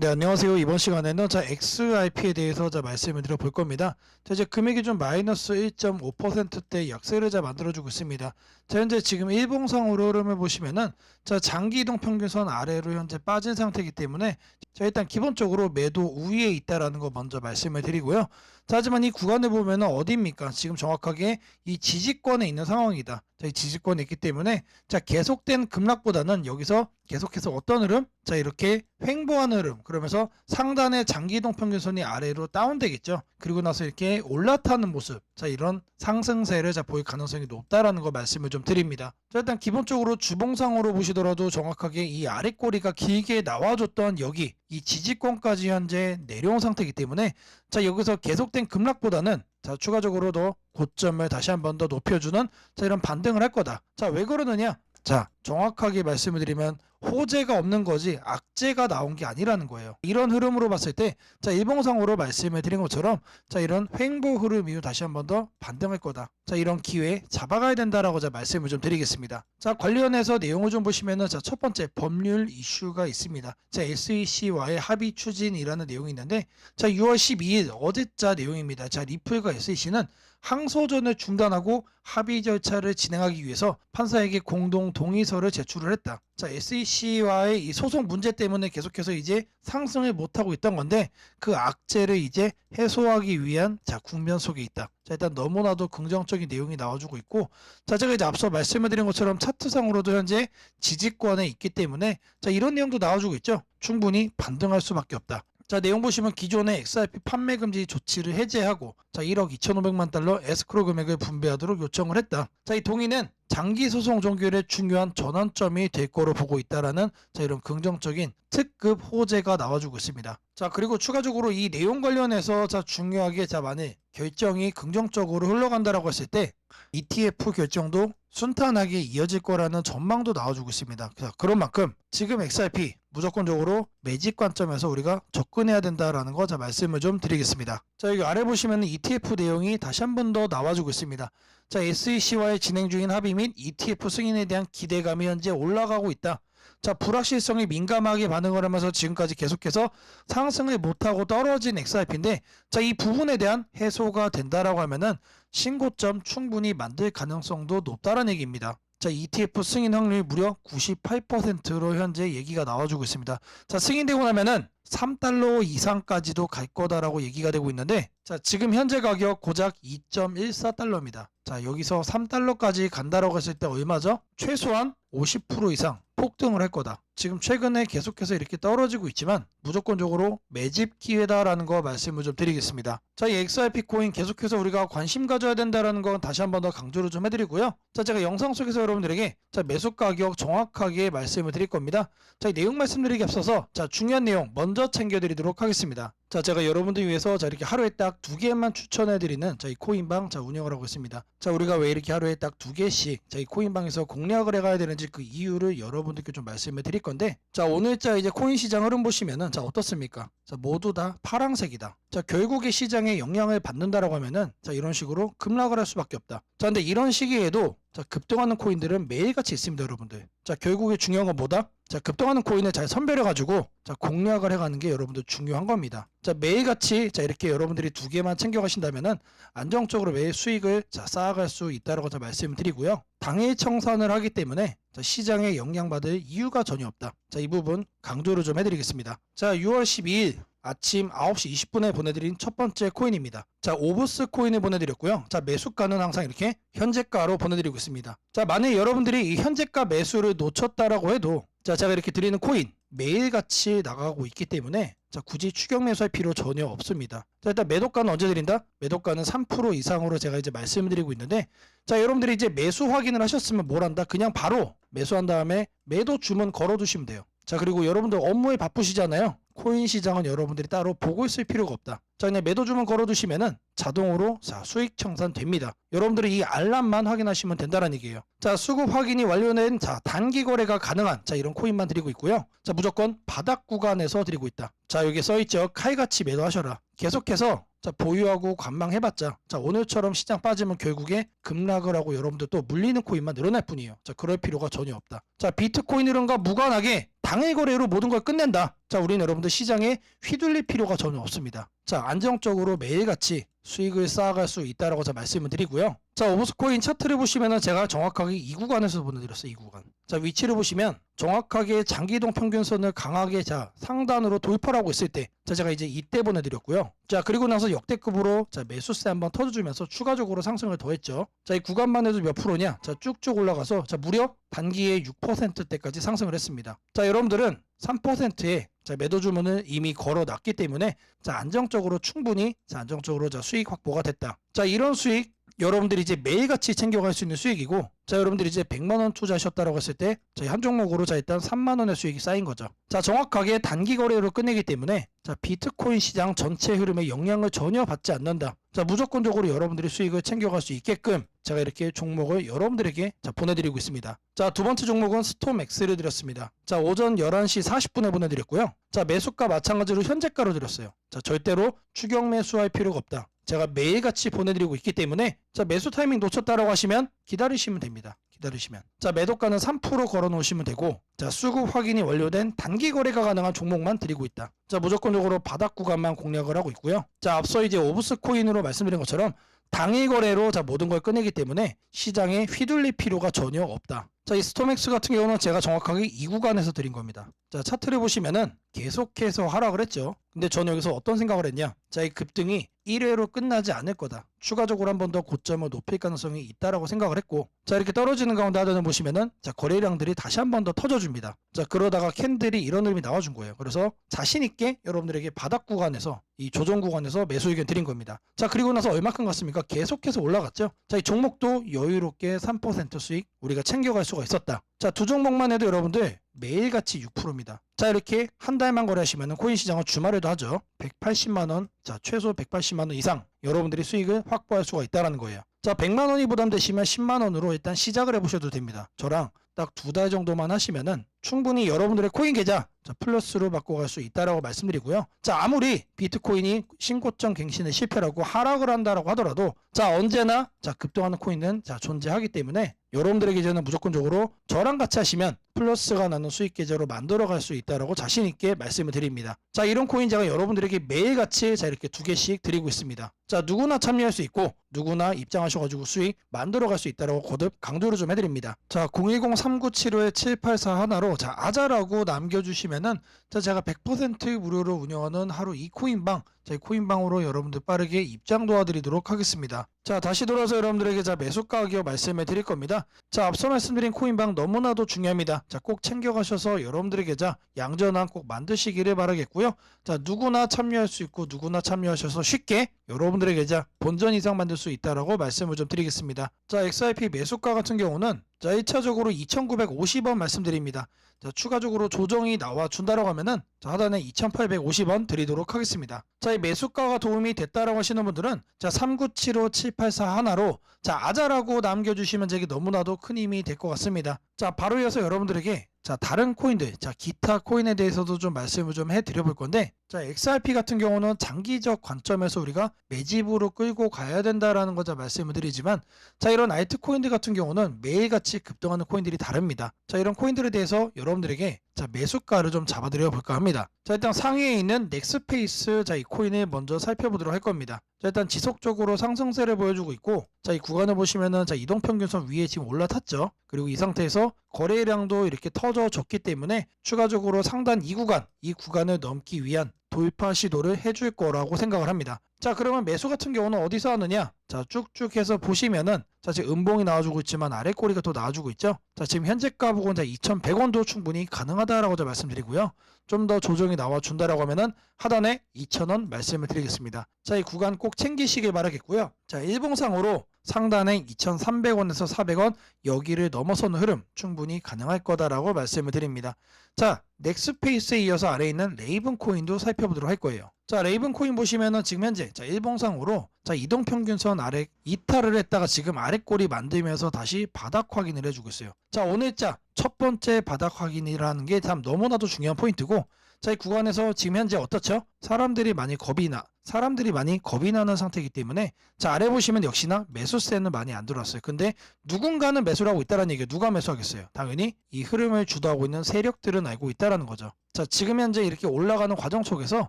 네, 안녕하세요. 이번 시간에는 자, XRP에 대해서 자, 말씀을 드려볼 겁니다. 자, 이제 금액이 좀 마이너스 1.5%대 약세를 자, 만들어주고 있습니다. 자, 현재 지금 일봉상으로 흐름을 보시면은 자, 장기 이동 평균선 아래로 현재 빠진 상태이기 때문에 자, 일단 기본적으로 매도 우위에 있다라는 거 먼저 말씀을 드리고요. 자, 하지만 이 구간을 보면은 어디입니까? 지금 정확하게 이 지지권에 있는 상황이다. 자, 이 지지권에 있기 때문에 자, 계속된 급락보다는 여기서 계속해서 어떤 흐름? 자, 이렇게 횡보하는 흐름. 그러면서 상단의 장기 이동 평균선이 아래로 다운되겠죠. 그리고 나서 이렇게 올라타는 모습. 자, 이런 상승세를 자, 보일 가능성이 높다라는 거 말씀을 좀 드립니다. 자, 일단 기본적으로 주봉상으로 보시더라도 정확하게 이 아래 꼬리가 길게 나와줬던 여기 이 지지권까지 현재 내려온 상태이기 때문에 자, 여기서 계속된 급락보다는 자, 추가적으로 더 고점을 다시 한 번 더 높여주는 자, 이런 반등을 할 거다. 자, 왜 그러느냐? 자, 정확하게 말씀을 드리면 호재가 없는 거지 악재가 나온 게 아니라는 거예요. 이런 흐름으로 봤을 때, 자, 일봉상으로 말씀을 드린 것처럼, 자, 이런 횡보 흐름 이후 다시 한 번 더 반등할 거다. 자, 이런 기회 잡아가야 된다라고 자, 말씀을 좀 드리겠습니다. 자, 관련해서 내용을 좀 보시면은, 자, 첫 번째 법률 이슈가 있습니다. 자, SEC와의 합의 추진이라는 내용이 있는데, 자, 6월 12일 어제자 내용입니다. 자, 리플과 SEC는 항소전을 중단하고 합의 절차를 진행하기 위해서 판사에게 공동 동의서를 제출을 했다. 자, SEC와의 이 소송 문제 때문에 계속해서 이제 상승을 못하고 있던 건데 그 악재를 이제 해소하기 위한 자, 국면 속에 있다. 자, 일단 너무나도 긍정적인 내용이 나와주고 있고 자, 제가 이제 앞서 말씀을 드린 것처럼 차트상으로도 현재 지지권에 있기 때문에 자, 이런 내용도 나와주고 있죠. 충분히 반등할 수밖에 없다. 자 내용 보시면 기존의 XRP 판매 금지 조치를 해제하고 자 1억 2,500만 달러 에스크로 금액을 분배하도록 요청을 했다. 자 이 동의는 장기 소송 종결의 중요한 전환점이 될 거로 보고 있다라는 자 이런 긍정적인 특급 호재가 나와주고 있습니다. 자 그리고 추가적으로 이 내용 관련해서 자 중요하게 자 만일 결정이 긍정적으로 흘러간다라고 했을 때 ETF 결정도 순탄하게 이어질 거라는 전망도 나와주고 있습니다. 자, 그런 만큼 지금 XRP 무조건적으로 매직 관점에서 우리가 접근해야 된다라는 거 자 말씀을 좀 드리겠습니다. 자 여기 아래 보시면 ETF 내용이 다시 한 번 더 나와주고 있습니다. 자 SEC와의 진행 중인 합의 및 ETF 승인에 대한 기대감이 현재 올라가고 있다. 자 불확실성에 민감하게 반응을 하면서 지금까지 계속해서 상승을 못하고 떨어진 XRP인데 자 이 부분에 대한 해소가 된다라고 하면은 신고점 충분히 만들 가능성도 높다는 얘기입니다. 자, ETF 승인 확률이 무려 98%로 현재 얘기가 나와주고 있습니다. 자, 승인되고 나면은 3달러 이상까지도 갈 거다라고 얘기가 되고 있는데, 자, 지금 현재 가격 고작 2.14달러입니다. 자, 여기서 3달러까지 간다라고 했을 때 얼마죠? 최소한 50% 이상 폭등을 할 거다. 지금 최근에 계속해서 이렇게 떨어지고 있지만 무조건적으로 매집 기회다라는 거 말씀을 좀 드리겠습니다. 자, 이 XRP 코인 계속해서 우리가 관심 가져야 된다라는 건 다시 한 번 더 강조를 좀 해드리고요. 자, 제가 영상 속에서 여러분들에게 자 매수 가격 정확하게 말씀을 드릴 겁니다. 자, 이 내용 말씀드리기 앞서서 자 중요한 내용 먼저 챙겨드리도록 하겠습니다. 자, 제가 여러분들 위해서 자 이렇게 하루에 딱 두 개만 추천해드리는 자 이 코인방 자 운영을 하고 있습니다. 자, 우리가 왜 이렇게 하루에 딱 두 개씩 자 이 코인방에서 공략을 해가야 되는지 그 이유를 여러분들께 좀 말씀을 드릴 건데, 자 오늘자 이제 코인 시장 흐름 보시면은 자 어떻습니까? 자 모두 다 파랑색이다. 자 결국에 시장에 영향을 받는다라고 하면은 자 이런 식으로 급락을 할 수밖에 없다. 자 근데 이런 시기에도 자 급등하는 코인들은 매일같이 있습니다, 여러분들. 자 결국에 중요한 건 뭐다? 자 급등하는 코인을 잘 선별해 가지고 자 공략을 해가는 게 여러분들 중요한 겁니다. 자 매일같이 자 이렇게 여러분들이 두 개만 챙겨 가신다면은 안정적으로 매일 수익을 자 쌓아갈 수 있다라고 자 말씀을 드리고요. 당일 청산을 하기 때문에 자, 시장에 영향받을 이유가 전혀 없다. 자, 이 부분 강조를 좀 해드리겠습니다. 자, 6월 12일 아침 9시 20분에 보내드린 첫 번째 코인입니다. 자, 오브스 코인을 보내드렸고요. 자, 매수가는 항상 이렇게 현재가로 보내드리고 있습니다. 자, 만약 여러분들이 이 현재가 매수를 놓쳤다라고 해도 자, 제가 이렇게 드리는 코인 매일같이 나가고 있기 때문에 자, 굳이 추격 매수할 필요 전혀 없습니다. 자, 일단 매도가는 언제 드린다? 매도가는 3% 이상으로 제가 이제 말씀드리고 있는데 자, 여러분들이 이제 매수 확인을 하셨으면 뭘 한다? 그냥 바로 매수한 다음에 매도 주문 걸어 두시면 돼요. 자, 그리고 여러분들 업무에 바쁘시잖아요. 코인 시장은 여러분들이 따로 보고 있을 필요가 없다. 자, 그냥 매도 주문 걸어 두시면은 자동으로 자, 수익 청산 됩니다. 여러분들이 이 알람만 확인하시면 된다는 얘기예요. 자, 수급 확인이 완료된 자, 단기 거래가 가능한 자, 이런 코인만 드리고 있고요. 자, 무조건 바닥 구간에서 드리고 있다. 자, 여기 써 있죠. 칼같이 매도하셔라. 계속해서 자, 보유하고 관망해봤자 자, 오늘처럼 시장 빠지면 결국에 급락을 하고 여러분들 또 물리는 코인만 늘어날 뿐이에요. 자, 그럴 필요가 전혀 없다. 자, 비트코인 흐름과 무관하게 당일 거래로 모든 걸 끝낸다. 자, 우리는 여러분들 시장에 휘둘릴 필요가 전혀 없습니다. 자, 안정적으로 매일같이 수익을 쌓아갈 수 있다라고 제가 말씀을 드리고요. 자, 오버스코인 차트를 보시면은 제가 정확하게 이 구간에서 보내드렸어요. 이 구간. 자, 위치를 보시면 정확하게 장기이동 평균선을 강하게 자 상단으로 돌파를 하고 있을 때, 자 제가 이제 이때 보내드렸고요. 자 그리고 나서 역대급으로 자 매수세 한번 터져주면서 추가적으로 상승을 더했죠. 자 이 구간만 해도 몇 프로냐? 자 쭉쭉 올라가서 자 무려 단기에 6%대까지 상승을 했습니다. 자 여러분들은 3%의 자 매도 주문을 이미 걸어 놨기 때문에 자 안정적으로 충분히 자 안정적으로 자 수익 확보가 됐다. 자 이런 수익 여러분들이 이제 매일같이 챙겨갈 수 있는 수익이고 자 여러분들이 이제 100만 원 투자하셨다라고 했을 때 저희 한 종목으로 자 일단 3만 원의 수익이 쌓인 거죠. 자 정확하게 단기 거래로 끝내기 때문에 자 비트코인 시장 전체 흐름에 영향을 전혀 받지 않는다. 자 무조건적으로 여러분들이 수익을 챙겨갈 수 있게끔 제가 이렇게 종목을 여러분들에게 자 보내드리고 있습니다. 자 두 번째 종목은 스톰엑스를 드렸습니다. 자 오전 11시 40분에 보내드렸고요. 자 매수가 마찬가지로 현재가로 드렸어요. 자 절대로 추경 매수할 필요가 없다. 제가 매일같이 보내드리고 있기 때문에 자 매수 타이밍 놓쳤다라고 하시면 기다리시면 됩니다. 기다리시면 자 매도가는 3% 걸어 놓으시면 되고 자 수급 확인이 완료된 단기 거래가 가능한 종목만 드리고 있다. 자 무조건적으로 바닥 구간만 공략을 하고 있고요. 자 앞서 이제 오브스 코인으로 말씀드린 것처럼 당일 거래로 자 모든 걸 꺼내기 때문에 시장에 휘둘릴 필요가 전혀 없다. 자, 이 스톰엑스 같은 경우는 제가 정확하게 이 구간에서 드린 겁니다. 자, 차트를 보시면은 계속해서 하락을 했죠. 근데 저는 여기서 어떤 생각을 했냐? 자, 이 급등이 1회로 끝나지 않을 거다. 추가적으로 한 번 더 고점을 높일 가능성이 있다라고 생각을 했고, 자, 이렇게 떨어지는 가운데 하단을 보시면은, 자, 거래량들이 다시 한 번 더 터져줍니다. 자, 그러다가 캔들이 이런 흐름이 나와준 거예요. 그래서 자신 있게 여러분들에게 바닥 구간에서, 이 조정 구간에서 매수 의견 드린 겁니다. 자, 그리고 나서 얼마큼 갔습니까? 계속해서 올라갔죠. 자, 이 종목도 여유롭게 3% 수익 우리가 챙겨갈 수가 있었다. 자, 두 종목만 해도 여러분들 매일같이 6%입니다. 자, 이렇게 한 달만 거래하시면 코인 시장은 주말에도 하죠. 180만원, 자, 최소 180만원 이상 여러분들이 수익을 확보할 수가 있다는 거예요. 자, 100만 원이 부담되시면 10만 원으로 일단 시작을 해보셔도 됩니다. 저랑 딱 두 달 정도만 하시면은 충분히 여러분들의 코인 계좌 자, 플러스로 바꿔갈 수 있다라고 말씀드리고요. 자, 아무리 비트코인이 신고점 갱신을 실패하고 하락을 한다라고 하더라도 자, 언제나 자, 급등하는 코인은 자, 존재하기 때문에 여러분들의 계좌는 무조건적으로 저랑 같이 하시면 플러스가 나는 수익 계좌로 만들어 갈 수 있다라고 자신 있게 말씀을 드립니다. 자, 이런 코인 제가 여러분들에게 매일같이 자, 이렇게 두 개씩 드리고 있습니다. 자, 누구나 참여할 수 있고 누구나 입장하셔 가지고 수익 만들어 갈 수 있다라고 거듭 강조를 좀 해 드립니다. 자, 010-3975-7841하 나로 자, 아자라고 남겨주시면은 자, 제가 100% 무료로 운영하는 하루 이 코인방 자, 이 코인방으로 여러분들 빠르게 입장 도와드리도록 하겠습니다. 자, 다시 돌아서 여러분들에게 자, 매수 가격 말씀해 드릴 겁니다. 자, 앞서 말씀드린 코인방 너무나도 중요합니다. 자, 꼭 챙겨가셔서 여러분들에게 자, 양전환 꼭 만드시기를 바라겠고요. 자, 누구나 참여할 수 있고 누구나 참여하셔서 쉽게 여러분들에게 자, 본전 이상 만들 수 있다라고 말씀을 좀 드리겠습니다. 자, XRP 매수가 같은 경우는 자, 1차적으로 2,950원 말씀드립니다. 자, 추가적으로 조정이 나와 준다라고 하면은 자, 하단에 2,850원 드리도록 하겠습니다. 자, 이 매수가가 도움이 됐다라고 하시는 분들은 자, 3975784 하나로 자, 아자라고 남겨 주시면 제게 너무나도 큰 힘이 될 것 같습니다. 자, 바로 이어서 여러분들에게 자, 다른 코인들, 자, 기타 코인에 대해서도 좀 말씀을 좀 해 드려 볼 건데, 자, XRP 같은 경우는 장기적 관점에서 우리가 매집으로 끌고 가야 된다라는 거자 말씀을 드리지만, 자, 이런 알트코인들 같은 경우는 매일같이 급등하는 코인들이 다릅니다. 자, 이런 코인들에 대해서 여러분들에게 자, 매수가를 좀 잡아드려 볼까 합니다. 자, 일단 상위에 있는 넥스페이스, 자, 이 코인을 먼저 살펴보도록 할 겁니다. 자, 일단 지속적으로 상승세를 보여주고 있고, 자, 이 구간을 보시면은, 자, 이동평균선 위에 지금 올라탔죠. 그리고 이 상태에서 거래량도 이렇게 터져졌기 때문에 추가적으로 상단 이 구간, 이 구간을 넘기 위한 돌파 시도를 해줄 거라고 생각을 합니다. 자, 그러면 매수 같은 경우는 어디서 하느냐? 자, 쭉쭉 해서 보시면은, 자, 지금 음봉이 나와주고 있지만 아래 꼬리가 또 나와주고 있죠? 자, 지금 현재 가 보고는 자, 2,100원도 충분히 가능하다라고 저 말씀드리고요. 좀 더 조정이 나와준다라고 하면은 하단에 2,000원 말씀을 드리겠습니다. 자, 이 구간 꼭 챙기시길 바라겠고요. 자, 일봉상으로 상단에 2,300원에서 400원 여기를 넘어서는 흐름 충분히 가능할 거다라고 말씀을 드립니다. 자, 넥스페이스에 이어서 아래에 있는 레이븐 코인도 살펴보도록 할 거예요. 자, 레이븐 코인 보시면은 지금 현재 자, 일봉상으로 자, 이동 평균선 아래 이탈을 했다가 지금 아래 꼬리 만들면서 다시 바닥 확인을 해주고 있어요. 자, 오늘 자 첫 번째 바닥 확인이라는 게 참 너무나도 중요한 포인트고 자, 이 구간에서 지금 현재 어떻죠? 사람들이 많이 겁이 나 사람들이 많이 겁이 나는 상태이기 때문에 자 아래 보시면 역시나 매수세는 많이 안 들어왔어요. 근데 누군가는 매수를 하고 있다는 얘기예요. 누가 매수하겠어요? 당연히 이 흐름을 주도하고 있는 세력들은 알고 있다라는 거죠. 자 지금 현재 이렇게 올라가는 과정 속에서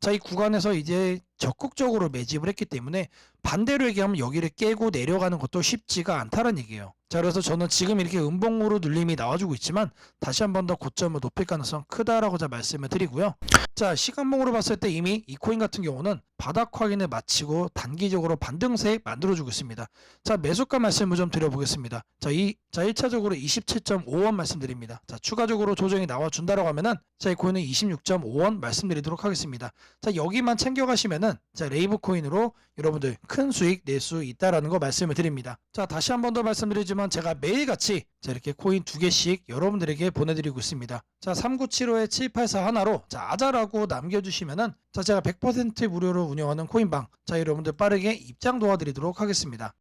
자 이 구간에서 이제 적극적으로 매집을 했기 때문에 반대로 얘기하면 여기를 깨고 내려가는 것도 쉽지가 않다는 얘기예요. 자 그래서 저는 지금 이렇게 음봉으로 눌림이 나와주고 있지만 다시 한 번 더 고점을 높일 가능성 크다라고 자 말씀을 드리고요. 자 시간봉으로 봤을 때 이미 이 코인 같은 경우는 바닥 확인을 마치고 단기적으로 반등세 만들어주고 있습니다. 자 매수가 말씀을 좀 드려보겠습니다. 자 이 자 1차적으로 27.5원 말씀드립니다. 자 추가적으로 조정이 나와준다라고 하면은 자 이 코인은 26.5원 말씀드리도록 하겠습니다. 자 여기만 챙겨가시면은 자 레이브 코인으로 여러분들 큰 수익 낼 수 있다라는 거 말씀을 드립니다. 자 다시 한 번 더 말씀드리지만 제가 매일같이 자 이렇게 코인 두 개씩 여러분들에게 보내드리고 있습니다. 자 3975에 784 하나로 자 아자라 고 남겨주시면은 자 제가 100% 무료로 운영하는 코인방 자 여러분들 빠르게 입장 도와드리도록 하겠습니다.